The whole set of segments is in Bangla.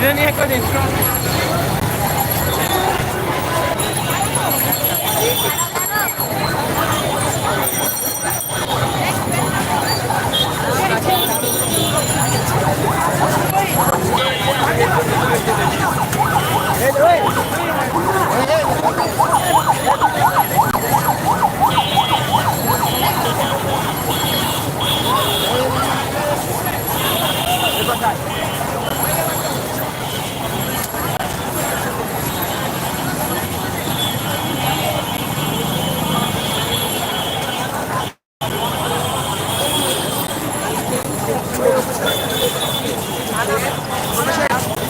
1200で一緒。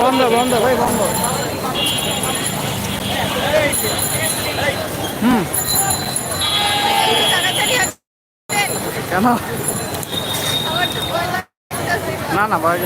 বন্ধ বন্ধ ভাই বন্ধ হুম কেন। না না ভয়।